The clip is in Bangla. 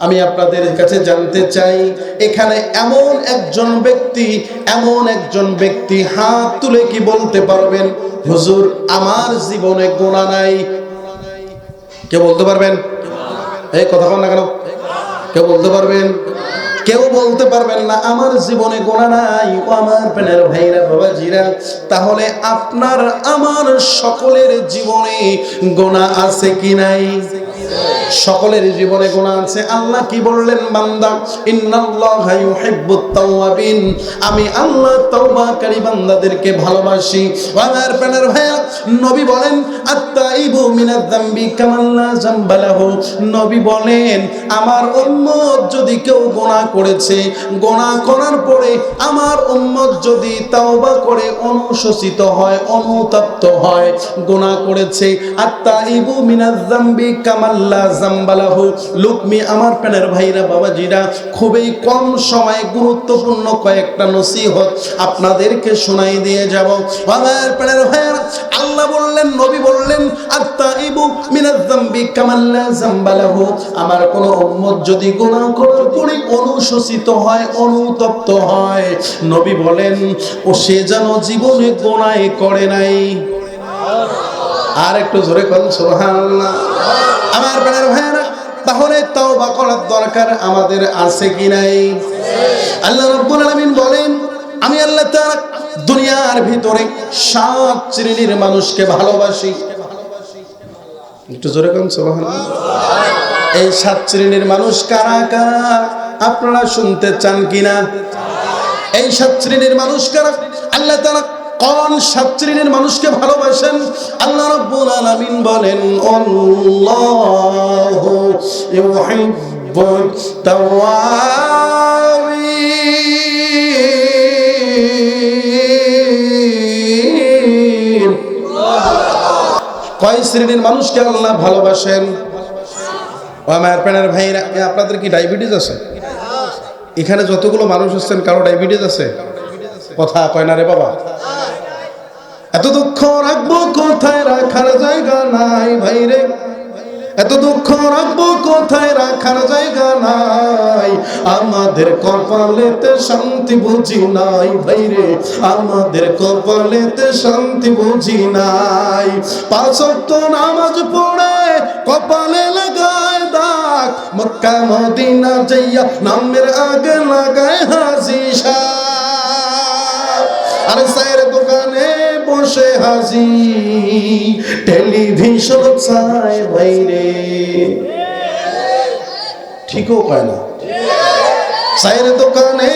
আমি আপনাদের কাছে জানতে চাই, এখানে এমন একজন ব্যক্তি, এমন একজন ব্যক্তি হাত তুলে কি বলতে পারবেন? হুজুর, আমার জীবনে গোনা নাই। কেউ বলতে পারবেন? এই কথা না কেন? কেউ বলতে পারবেন? কেউ বলতে পারবেন না, আমার জীবনে গোনা নাই। ও আমার প্যানের ভাইরা, বাবাজিরা, তাহলে আপনার, আমার সকলের জীবনে গোনা আছে কি নাই? সকলের জীবনে গোনা আছে। আল্লাহ কি বললেন বান্দা? ইন্নাল্লাহা ইউহিব্বুত তাওয়াবিন। আমি আল্লাহ তওবাকারী বান্দাদেরকে ভালোবাসি। আমার প্রাণের ভাইয়া, নবী বলেন, আত্তাইবু মিনাজ যামবি কামান লা যামবা নবী বলেন, আমার উম্মত যদি কেউ গোনা করেছে গোনা করার পরে আমার উম্মত যদি তাওবা করে, অনুশোচিত হয়, অনুতপ্ত হয় গোনা করেছে, আত্তাইবু মিনাজ যামবি কামান লা যামবা লাহু লুকমি আমার প্রাণের ভাইরা বাবাজিরা, খুবই কম সময় গুরুত্বপূর্ণ কয়েকটা নসিহত আপনাদেরকে শোনাই দিয়ে যাব। আমার প্রাণের ভাইরা আল্লাহ বললেন, নবী বললেন, আত্তাইবু মিনাজ যামবি কামান লা যামবা আমার কোন উম্মত যদি গুনাহ করার পরে অনুশোচিত হয়, অনুতপ্ত হয়, নবী বলেন, ও সে যেন জীবনে গোনায় করে নাই। আর একটু জোরে করেন সুবহানাল্লাহ। আমার প্রাণের ভাইরা তাহলে তওবা করার দরকার আমাদের আছে কি নাই? আল্লাহ রাব্বুল আলামিন বলেন, আমি আল্লাহ তাআলা দুনিয়ার ভিতরে সাত শ্রেণির মানুষকে ভালোবাসি। একটু জোরে কম সুবহানাল্লাহ। এই সাত শ্রেণির মানুষ কারা কারা? আপনারা শুনতে চান কিনা? এই সাত শ্রেণির মানুষ কারা? আল্লাহ তাআলা কোন সাত শ্রেণির মানুষকে ভালোবাসেন? আল্লাহ রাব্বুল আলামিন বলেন, আল্লাহু ইউহিব্বুত তাওয়াবিন. কয় শ্রেণির মানুষকে আল্লাহ ভালোবাসেন? আমার প্যানের ভাইরা আপনাদের কি ডায়াবেটিস আছে? এখানে যতগুলো মানুষ আছেন, কারও ডায়াবেটিস আছে? কথা কয় না রে বাবা। এত দুঃখ রাখব কোথায় রাখার জায়গা নাই ভাইরে? এত দুঃখ রাখব কোথায় রাখার জায়গা নাই? আমাদের কপালেতে শান্তি বুঝি নাই ভাইরে। আমাদের কপালেতে শান্তি বুঝি নাই। পাঁচ ওয়াক্ত নামাজ পড়ে কপালে লাগায় দাগ। মক্কা মদিনা যাইয়া নামের আগে লাগায় হাসি সাপ আরে দোকানে বসে হাসি টেলিভিশন চায় বাইরে। ঠিকও পায় না? চায়ের দোকানে